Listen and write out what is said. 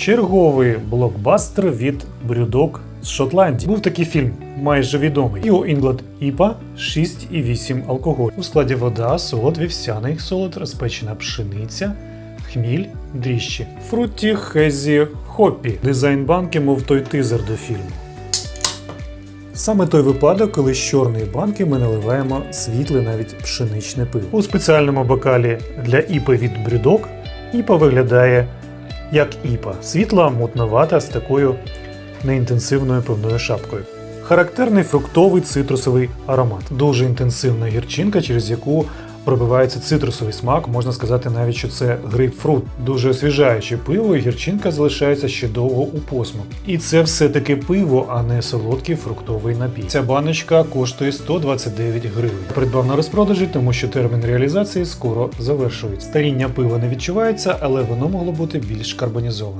Черговий блокбастер від Брюдок з Шотландії. Був такий фільм, майже відомий. Іо Інглад Іпа 6,8 алкоголь. У складі вода, солод вівсяний, солод, розпечена пшениця, хміль, дріжджі. Фруті Хезі Хоппі. Дизайн банки, мов той тизер до фільму. Саме той випадок, коли з чорної банки ми наливаємо світле навіть пшеничне пиво. У спеціальному бокалі для іпи від брюдок іпа виглядає як іпа, світла, мутновата з такою неінтенсивною пивною шапкою. Характерний фруктовий цитрусовий аромат. Дуже інтенсивна гірчинка, через яку пробивається цитрусовий смак. Можна сказати навіть, що це грейпфрут. Дуже освіжаюче пиво, і гірчинка залишається ще довго у посмак. І це все-таки пиво, а не солодкий фруктовий напій. Ця баночка коштує 129 гривень. Придбав на розпродажі, тому що термін реалізації скоро завершується. Старіння пива не відчувається, але воно могло бути більш карбонізоване.